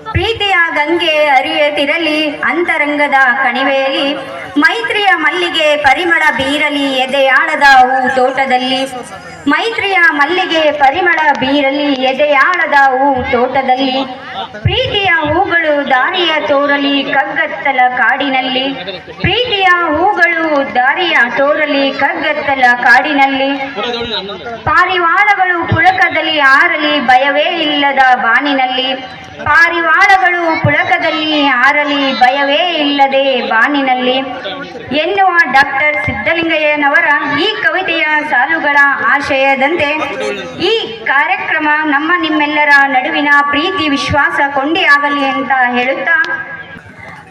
ಪ್ರೀತಿಯ ಗಂಗೆ ಅರಿಯುತ್ತಿರಲಿ ಅಂತರಂಗದ ಕಣಿವೆಯಲ್ಲಿ ಮೈತ್ರಿಯ ಮಲ್ಲಿಗೆ ಪರಿಮಳ ಬೀರಲಿ ಎದೆಯಾಳದ ಹೂ ತೋಟದಲ್ಲಿ. ಮೈತ್ರಿಯ ಮಲ್ಲಿಗೆ ಪರಿಮಳ ಬೀರಲಿ ಎದೆಯಾಳದ ಹೂ ತೋಟದಲ್ಲಿ. ಪ್ರೀತಿಯ ಹೂಗಳು ದಾರಿಯ ತೋರಲಿ ಕಗ್ಗತ್ತಲ ಕಾಡಿನಲ್ಲಿ. ಪ್ರೀತಿಯ ಹೂಗಳು ದಾರಿಯ ತೋರಲಿ ಕಗ್ಗತ್ತಲ ಕಾಡಿನಲ್ಲಿ. ಪಾರಿವಾಳಗಳು ಪುಳಕದಲ್ಲಿ ಆರಲಿ ಭಯವೇ ಇಲ್ಲದ ಬಾನಿನಲ್ಲಿ. ಪಾರಿವಾಳಗಳು ಪುಳಕದಲ್ಲಿ ಆರಲಿ ಭಯವೇ ಇಲ್ಲದೆ ಬಾನಿನಲ್ಲಿ. ಎನ್ನುವ ಡಾಕ್ಟರ್ ಸಿದ್ದಲಿಂಗಯ್ಯನವರ ಈ ಕವಿತೆಯ ಸಾಲುಗಳ ಆಶಯದಂತೆ ಈ ಕಾರ್ಯಕ್ರಮ ನಮ್ಮ ನಿಮ್ಮೆಲ್ಲರ ನಡುವಿನ ಪ್ರೀತಿ ವಿಶ್ವಾಸ ಕೊಂಡಿಯಾಗಲಿ ಅಂತ ಹೇಳುತ್ತಾ?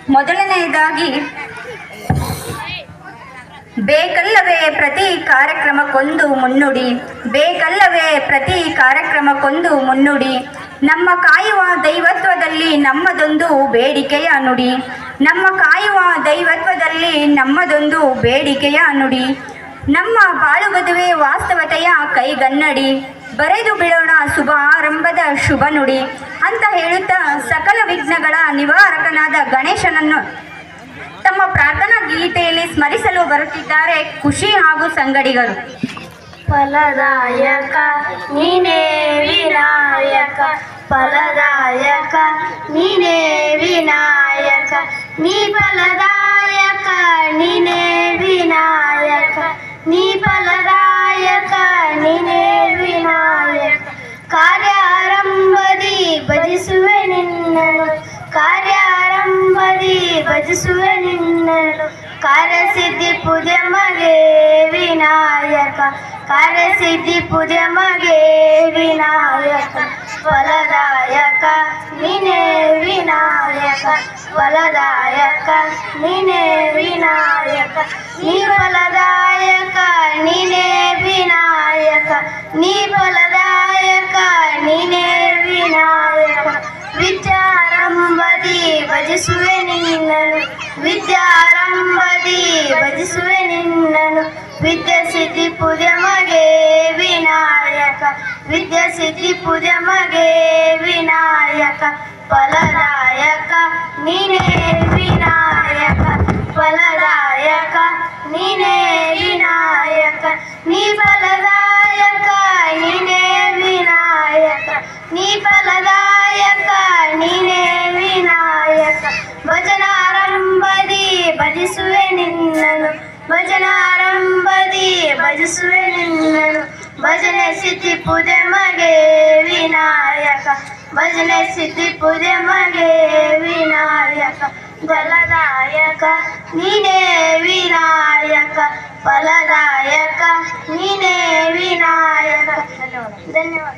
ಮೊದಲನೆಯದಾಗಿ, ಬೇಕಲ್ಲವೇ ಪ್ರತಿ ಕಾರ್ಯಕ್ರಮಕ್ಕೊಂದು ಮುನ್ನುಡಿ, ಬೇಕಲ್ಲವೇ ಪ್ರತಿ ಕಾರ್ಯಕ್ರಮಕ್ಕೊಂದು ಮುನ್ನುಡಿ, ನಮ್ಮ ಕಾಯುವ ದೈವತ್ವದಲ್ಲಿ ನಮ್ಮದೊಂದು ಬೇಡಿಕೆಯ ನುಡಿ, ನಮ್ಮ ಕಾಯುವ ದೈವತ್ವದಲ್ಲಿ ನಮ್ಮದೊಂದು ಬೇಡಿಕೆಯ ನುಡಿ, ನಮ್ಮ ಬಾಳುಬದುವೆ ವಾಸ್ತವತೆಯ ಕೈಗನ್ನಡಿ ಬರೆದು ಬಿಡೋಣ ಶುಭ ಆರಂಭದ ಶುಭ ನುಡಿ ಅಂತ ಹೇಳುತ್ತಾ ಸಕಲ ವಿಘ್ನಗಳ ನಿವಾರಕನಾದ ಗಣೇಶನನ್ನು ತಮ್ಮ ಪ್ರಾರ್ಥನಾ ಗೀತೆಯಲ್ಲಿ ಸ್ಮರಿಸಲು ಬರುತ್ತಿದ್ದಾರೆ ಖುಷಿ ಹಾಗೂ ಸಂಗಡಿಗರು. ಫಲದಾಯಕ, ನೀನೇ ವಿನಾಯಕ. ಫಲದಾಯಕ, ನೀನೇ ವಿನಾಯಕ. ನೀ ಫಲದಾಯಕ, ನೀನೇ ವಿನಾಯಕ. ನೀ ಫಲದಾಯಕ, ನೀನೇ ಭಜಿಸುವೆ ನಿನ್ನನು ಕಾರ್ಯಸಿದ್ಧಿ ಪೂಜೆ ಮಗೆ ವಿನಾಯಕ. ಕಾರ್ಯಸಿದ್ಧಿ ಪೂಜೆ ಮಗೆ ವಿನಾಯಕ. ಫಲದಾಯಕ, ನೀನೇ ವಿನಾಯಕ. ಫಲದಾಯಕ, ನೀನೇ ವಿನಾಯಕ. ನೀ ಫಲದಾಯಕ, ನೀನೇ ವಿನಾಯಕ. ನೀ ಫಲದಾಯಕ, ನೀನೇ ವಿನಾಯಕ ವಿಚಾರಂಬದಿ ಭಜಿಸುವೆ ನಿನ್ನನು ವಿದ್ಯಾರಂಭದಿ ಭಜಿಸುವೆ ನಿನ್ನನು ವಿದ್ಯಾ ಸಿದ್ಧಿ ಪೂಜೆ ಮಗೆ ವಿನಾಯಕ ವಿದ್ಯಾ ಸಿದ್ಧಿ ಪೂಜೆ ಮಗೆ ವಿನಾಯಕ ಫಲದಾಯಕ ನೀನೇ ವಿನಾಯಕ ಫಲದಾಯಕ ನೀನೇ ವಿನಾಯಕ ನೀ ಫಲದಾಯಕ ನೀನೇ ವಿನಾಯಕ ನೀ ಫಲದಾಯಕ ಭಜನೆ ಸಿದ್ಧಿ ಪೂಜೆ ಮಗೆ ವಿನಾಯಕ. ಭಜನೆ ಸಿದ್ಧಿ ಪೂಜೆ ಮಗೆ ವಿನಾಯಕ. ಫಲದಾಯಕ, ನೀನೇ ವಿನಾಯಕ. ಫಲದಾಯಕ, ನೀನೇ ವಿನಾಯಕ. ಧನ್ಯವಾದ.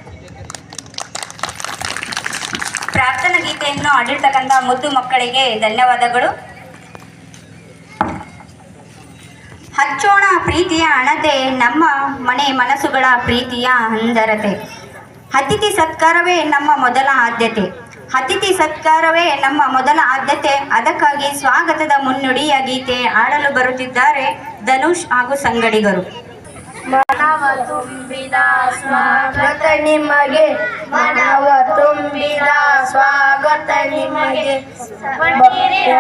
ಪ್ರಾರ್ಥನಾ ಗೀತೆಯನ್ನು ಆಡಿರ್ತಕ್ಕಂಥ ಮುದ್ದು ಮಕ್ಕಳಿಗೆ ಧನ್ಯವಾದಗಳು. ಹಚ್ಚೋಣ ಪ್ರೀತಿಯ ಹಣತೆ, ನಮ್ಮ ಮನೆ ಮನಸ್ಸುಗಳ ಪ್ರೀತಿಯ ಅಂದರತೆ ಅತಿಥಿ ಸತ್ಕಾರವೇ ನಮ್ಮ ಮೊದಲ ಆದ್ಯತೆ. ಅತಿಥಿ ಸತ್ಕಾರವೇ ನಮ್ಮ ಮೊದಲ ಆದ್ಯತೆ. ಅದಕ್ಕಾಗಿ ಸ್ವಾಗತದ ಮುನ್ನುಡಿಯ ಗೀತೆ ಆಡಲು ಬರುತ್ತಿದ್ದಾರೆ ಧನುಷ್ ಹಾಗೂ ಸಂಗಡಿಗರು. ಮನವ ತುಂಬಿದ ಸ್ವಾಗತ ನಿಮಗೆ. ಮನವ ತುಂಬಿದ ಸ್ವಾಗತ ನಿಮಗೆ.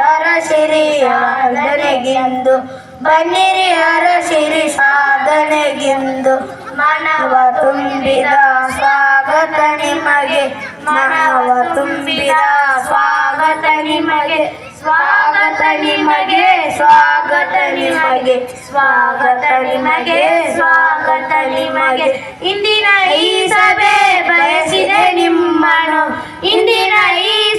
ಹರಸಿರಿ ಸಾಧನೆಗೆಂದು ಬನ್ನಿರಿ ಹರಸಿರಿ ಸಾಧನೆಗೆಂದು. ಮನವ ತುಂಬಿದ ಸ್ವಾಗತ ನಿಮಗೆ. ಮನವ ತುಂಬಿದ ಸ್ವಾಗತ ನಿಮಗೆ. ಸ್ವಾಗತ ನಿಮಗೆ. ಸ್ವಾಗತ ನಿಮಗೆ. ಸ್ವಾಗತ ನಿಮಗೆ. ಸ್ವಾಗತ ನಿಮಗೆ. ಇಂದಿನ ಈ ಸಭೆ ಬಯಸಿದೆ ನಿಮ್ಮನು ಇಂದಿನ ಈ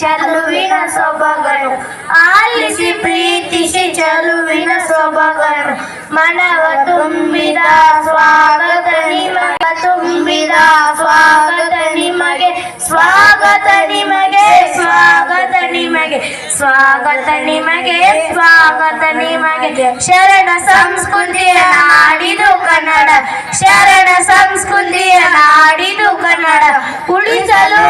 ಚಲುವಿನ ಸೊಬಗನು ಆಲಿಸಿ ಪ್ರೀತಿಸಿ ಚೆಲುವಿನ ಸೊಬಗನು ಮನವ ತುಂಬಿದ ಸ್ವಾಗತ ನಿಮಗ, ತುಂಬಿದ ಸ್ವಾಗತ ನಿಮಗೆ. ಸ್ವಾಗತ ನಿಮಗೆ ಸ್ವಾಗತ ನಿಮಗೆ. ಸ್ವಾಗತ ನಿಮಗೆ ಸ್ವಾಗತ ನಿಮಗೆ. ಶರಣ ಸಂಸ್ಕೃತಿಯ ನಾಡಿದು ಕನ್ನಡ. ಶರಣ ಸಂಸ್ಕೃತಿಯ ನಾಡಿದು ಕನ್ನಡ. ಉಳಿಸಲು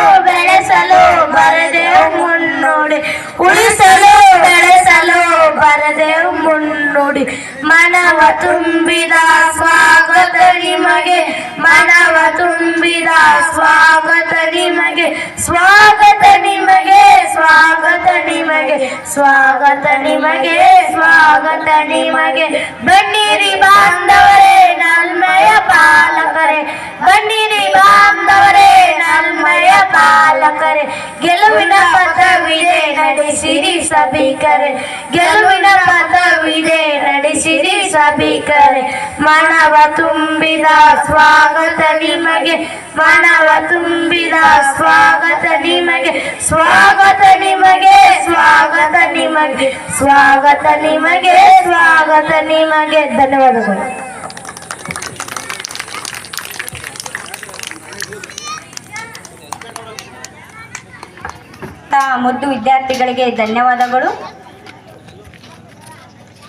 ಮನವ ತುಂಬಿದ ಸ್ವಾಗತ ನಿಮಗೆ ಸ್ವಾಗತ ನಿಮಗೆ ಸ್ವಾಗತ ನಿಮಗೆ ಸ್ವಾಗತ ನಿಮಗೆ ಸ್ವಾಗತ ನಿಮಗೆ. ಬನ್ನಿರಿ ಬಾಂಧವರೇ, ನಲ್ಮಯ ಪಾಲಕರೇ, ಬನ್ನಿರಿ ಬಾಂಧವರೇ ನಲ್ಮೆಯ ಪಾಲಕರೇ, ಗೆಲುವಿನ ಪಥವಿದೆ ನಡೆಸಿರಿ ಸಭಿಕರೆ, ಗೆಲುವಿನ ಪಥವಿದೆ ನಡೆಸಿರಿ ಸಭಿಕರೆ. ಮನವ ತುಂಬಿದ ಸ್ವಾಗತ ನಿಮಗೆ, ಮನವ ತುಂಬಿದ ಸ್ವಾಗತ ನಿಮಗೆ ಸ್ವಾಗತ ನಿಮಗೆ ಸ್ವಾಗತ ನಿಮಗೆ ಸ್ವಾಗತ ನಿಮಗೆ ಸ್ವಾಗತ ನಿಮಗೆ. ಧನ್ಯವಾದಗಳು. ಮುದ್ದು ವಿದ್ಯಾರ್ಥಿಗಳಿಗೆ ಧನ್ಯವಾದಗಳು.